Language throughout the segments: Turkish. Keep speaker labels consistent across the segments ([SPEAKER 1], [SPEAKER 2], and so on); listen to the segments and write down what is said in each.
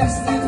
[SPEAKER 1] understand.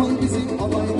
[SPEAKER 1] Fayton bizim olaydı,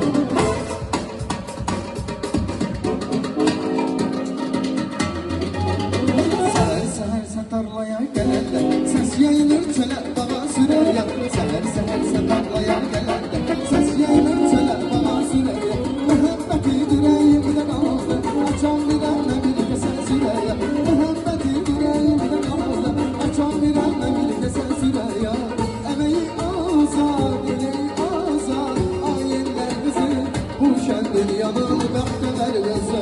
[SPEAKER 1] Haydi yazın.